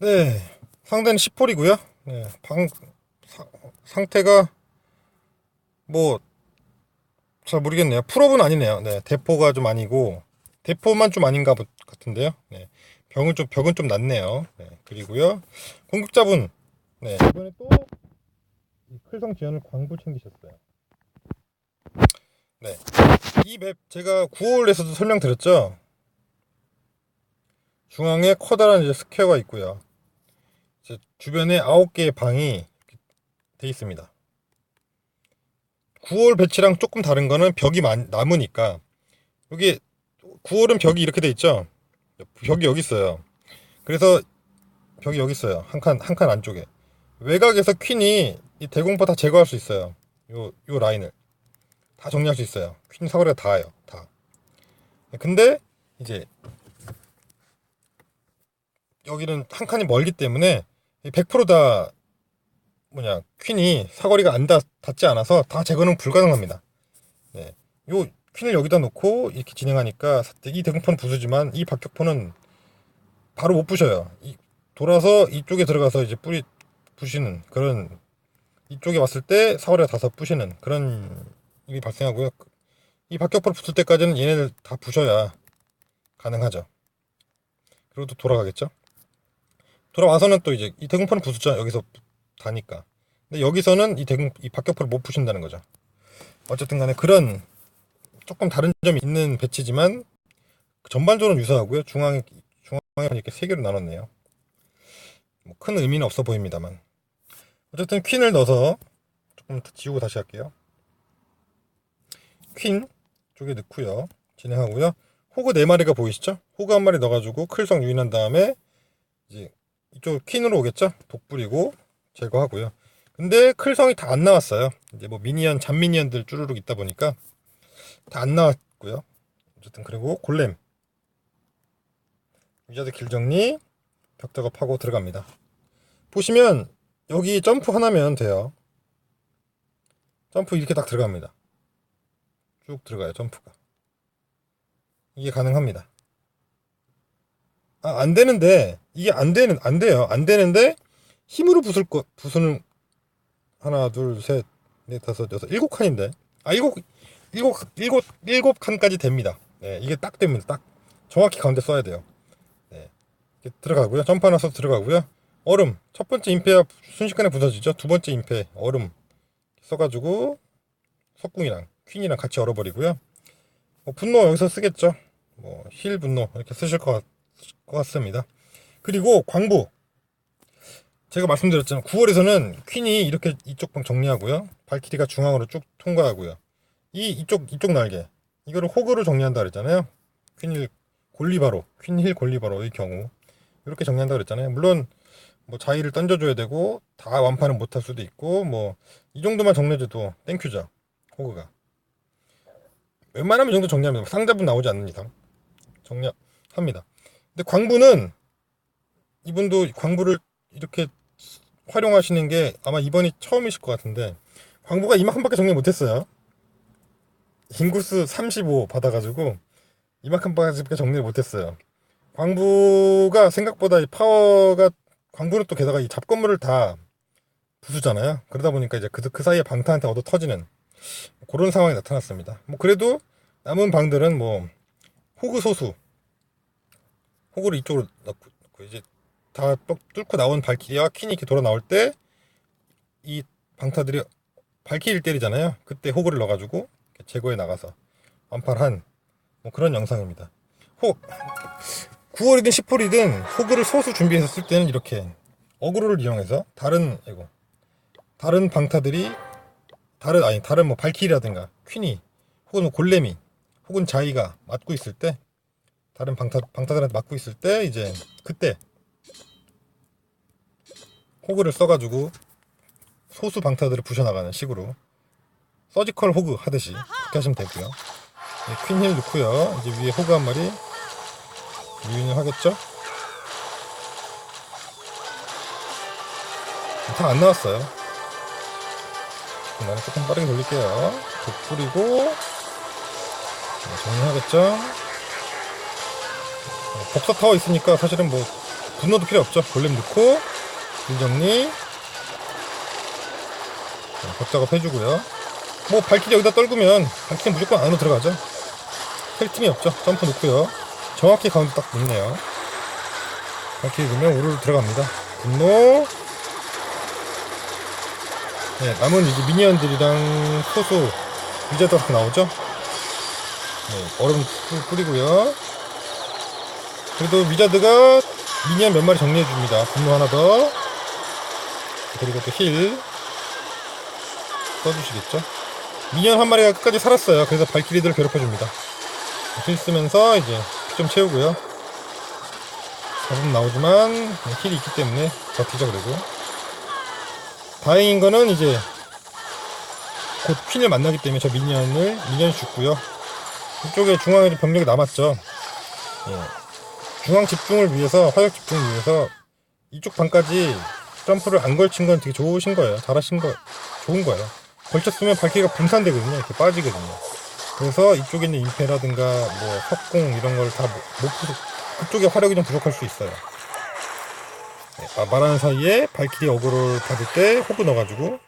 네, 상대는 10홀이고요. 네, 방, 사- 상태가 뭐 잘 모르겠네요. 풀업은 아니네요. 네, 대포가 좀 아니고 대포만 좀 아닌가 보- 같은데요. 네, 병은 좀 벽은 좀 낮네요. 네, 그리고요 공격자분 네 이번에 또이 클성 지연을 광부 챙기셨어요. 네, 이 맵 제가 9홀에서도 설명드렸죠. 중앙에 커다란 이제 스퀘어가 있고요. 주변에 9개의 방이 돼 있습니다. 9홀 배치랑 조금 다른 거는 벽이 많, 남으니까 여기 9홀은 벽이 이렇게 돼 있죠. 벽이 여기 있어요. 그래서 벽이 여기 있어요. 한 칸 한 칸 안쪽에 외곽에서 퀸이 이 대공포 다 제거할 수 있어요. 요 요 라인을 다 정리할 수 있어요. 퀸 사거리가 다예요. 다. 근데 이제 여기는 한 칸이 멀기 때문에 100%다 뭐냐 퀸이 사거리가 안 닿, 닿지 않아서 다 제거는 불가능합니다. 네, 요 퀸을 여기다 놓고 이렇게 진행하니까 이 대공포는 부수지만 이 박격포는 바로 못 부셔요. 이, 돌아서 이쪽에 들어가서 이제 뿌리 부시는 그런 이쪽에 왔을 때 사거리가 닿아서 부시는 그런 일이 발생하고요. 이 박격포를 붙을 때까지는 얘네들 다 부셔야 가능하죠. 그리고 또 돌아가겠죠. 돌아와서는 또 이제 이 대공포는 부수죠. 여기서 다니까. 근데 여기서는 이 대공 이 박격포를 못 부신다는 거죠. 어쨌든 간에 그런 조금 다른 점이 있는 배치지만 전반적으로 유사하고요. 중앙에 중앙에 이렇게 세 개로 나눴네요. 뭐 큰 의미는 없어 보입니다만. 어쨌든 퀸을 넣어서 조금 지우고 다시 할게요. 퀸 쪽에 넣고요. 진행하고요. 호그 네 마리가 보이시죠? 호그 한 마리 넣어가지고 클성 유인한 다음에 이제 이쪽 퀸으로 오겠죠? 독 뿌리고 제거하고요. 근데 클성이 다 안 나왔어요. 이제 뭐 미니언, 잔미니언들 쭈루룩 있다 보니까 다 안 나왔고요. 어쨌든 그리고 골렘 위자드 길 정리 벽 작업하고 들어갑니다. 보시면 여기 점프 하나면 돼요. 점프 이렇게 딱 들어갑니다. 쭉 들어가요 점프가. 이게 가능합니다. 아, 안 되는데 이게 안 되는 안 돼요. 안 되는데 힘으로 부술 거 부수는 하나 둘셋넷 다섯 여섯 일곱 칸인데 아 일곱 일곱 일곱 일곱 칸까지 됩니다. 네 이게 딱 됩니다. 딱 정확히 가운데 써야 돼요. 네 이렇게 들어가고요. 점프 하나 써 들어가고요. 얼음 첫 번째 임페야 순식간에 부서지죠. 두 번째 임페 얼음 써가지고 석궁이랑 퀸이랑 같이 얼어버리고요. 뭐 분노 여기서 쓰겠죠. 뭐 힐 분노 이렇게 쓰실 것, 같, 것 같습니다. 그리고 광부 제가 말씀드렸잖아요. 9월에서는 퀸이 이렇게 이쪽 방 정리하고요. 발키리가 중앙으로 쭉 통과하고요. 이 이쪽 이쪽 날개 이거를 호그로 정리한다 그랬잖아요. 퀸힐 골리바로 퀸힐 골리바로의 경우 이렇게 정리한다 그랬잖아요. 물론 뭐 자의를 던져줘야 되고 다 완판은 못할 수도 있고 뭐 이 정도만 정리해줘도 땡큐죠. 호그가 웬만하면 이 정도 정리합니다. 상자분 나오지 않는 이상 정리합니다. 근데 광부는 이분도 광부를 이렇게 활용하시는 게 아마 이번이 처음이실 것 같은데 광부가 이만큼밖에 정리 못했어요. 인구수 35 받아가지고 이만큼밖에 정리를 못했어요. 광부가 생각보다 이 파워가 광부는 또 게다가 이 잡건물을 다 부수잖아요. 그러다 보니까 이제 그, 그 사이에 방탄한테 얻어 터지는 그런 상황이 나타났습니다. 뭐 그래도 남은 방들은 뭐 호그 소수 호그를 이쪽으로 넣고 넣고 이제 다 뚫고 나온 발키리와 퀸이 이렇게 돌아 나올 때 이 방타들이 발키리를 때리잖아요. 그때 호그를 넣어가지고 제거해 나가서 완판한 뭐 그런 영상입니다. 호 9월이든 10월이든 호그를 소수 준비했을 때는 이렇게 어그로를 이용해서 다른 이거 다른 방타들이 다른 아니 다른 뭐 발키리라든가 퀸이 혹은 뭐 골렘이 혹은 자이가 맞고 있을 때 다른 방타 방타들한테 맞고 있을 때 이제 그때 호그를 써가지고 소수 방타들을 부셔나가는 식으로 서지컬 호그 하듯이 그렇게 하시면 되고요. 네, 퀸힐 넣고요. 이제 위에 호그 한 마리 유인을 하겠죠? 다 안 나왔어요. 나는 조금 빠르게 돌릴게요. 독 뿌리고 네, 정리하겠죠? 어, 복사 타워 있으니까 사실은 뭐 분노도 필요 없죠. 골렘 넣고 일 정리. 자, 벽 작업 해주고요. 뭐 발키리 여기다 떨구면 발키리 무조건 안으로 들어가죠. 할 틈이 없죠. 점프 넣고요. 정확히 가운데 딱 넣네요. 발키리 넣으면 우르르 들어갑니다. 분노. 네, 남은 이제 미니언들이랑 소수 위자드가 나오죠. 네, 얼음 뿌- 뿌리고요. 그래도 위자드가 미니언 몇 마리 정리해 줍니다. 분노 하나 더. 그리고 또 힐 써주시겠죠. 미니언 한 마리가 끝까지 살았어요. 그래서 발키리들을 괴롭혀 줍니다. 힐 쓰면서 이제 피 좀 채우고요. 4분 나오지만 힐이 있기 때문에 버티죠 그래도. 다행인 거는 이제 곧 퀸을 만나기 때문에 저 미니언을 미니언 죽고요. 이쪽에 중앙에 좀 병력이 남았죠. 예. 중앙 집중을 위해서 화력 집중을 위해서 이쪽 방까지 점프를 안 걸친 건 되게 좋으신 거예요. 잘하신 거 좋은 거예요. 걸쳤으면 발키리가 분산되거든요. 이렇게 빠지거든요. 그래서 이쪽에 있는 임페라든가 뭐 석궁 이런 걸 다못 그쪽에 화력이 좀 부족할 수 있어요. 네, 아, 말하는 사이에 발키리 어그로를 받을 때 호그 넣어가지고 네,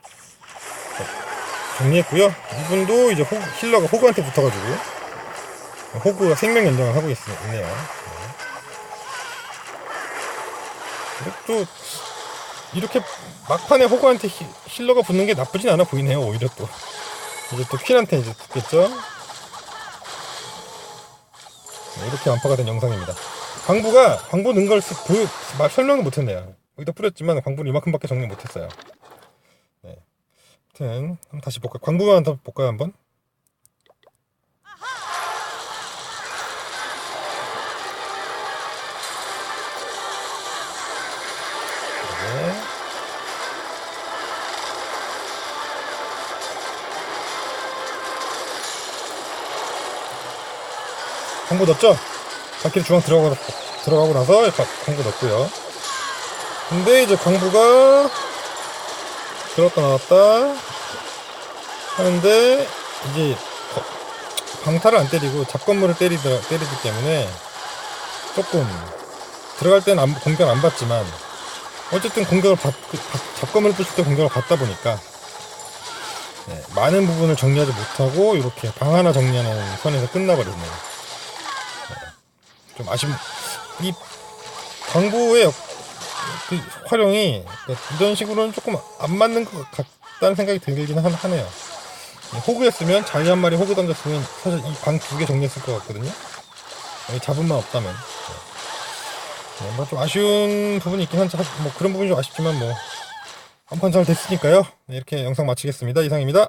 정리했고요. 이분도 이제 호, 힐러가 호그한테 붙어가지고 호그가 생명 연장을 하고 있, 있네요. 네. 또 이렇게 막판에 호그한테 히- 힐러가 붙는 게 나쁘진 않아 보이네요. 오히려 또 이제 또 퀸한테 이제 붙겠죠. 네, 이렇게 완파가 된 영상입니다. 광부가 광부 넣은 걸 설명을 못했네요. 여기다 뿌렸지만 광부를 이만큼밖에 정리 못했어요. 네. 아무튼 한번 다시 볼까? 광부만 더 볼까요 한번? 광부 넣었죠? 바퀴 중앙 들어가고, 들어가고 나서 바- 광부 넣었고요. 근데 이제 광부가 들어갔다 나왔다 하는데 거- 방타를 안 때리고 잡건물을 때리더, 때리기 때문에 조금 들어갈 때는 안- 공격을 안 받지만 어쨌든 공격을 받, 그 받- 잡건물을 부실 때 공격을 받다 보니까 네, 많은 부분을 정리하지 못하고 이렇게 방 하나 정리하는 선에서 끝나버렸네요. 네, 좀 아쉽. 이 광부의 역- 그 활용이 이런 식으로는 조금 안 맞는 것 같다는 생각이 들긴 하- 하네요. 네, 호그였으면 자기 한 마리 호그 던졌으면 사실 이 방 두 개 정리했을 것 같거든요. 여기 잡음만 없다면. 네, 뭐좀 아쉬운 부분이 있긴 한데 뭐 그런 부분이 좀 아쉽지만 뭐 한판 잘 됐으니까요. 네, 이렇게 영상 마치겠습니다. 이상입니다.